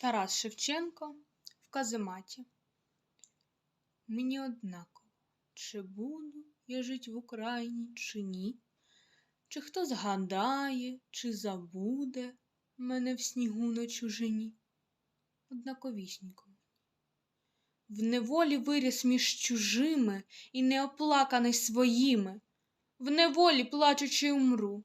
Тарас Шевченко в казематі. Мені однаково, чи буду я жить в Україні, чи ні, чи хто згадає, чи забуде мене в снігу на чужині. Однаковісінько. В неволі виріс між чужими і неоплаканий своїми, в неволі плачучи умру,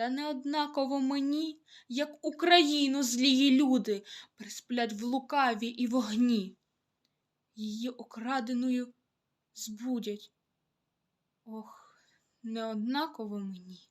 Та неоднаково мені, як Україну злії люди присплять в лукаві і вогні. Її окраденою збудять. Ох, неоднаково мені.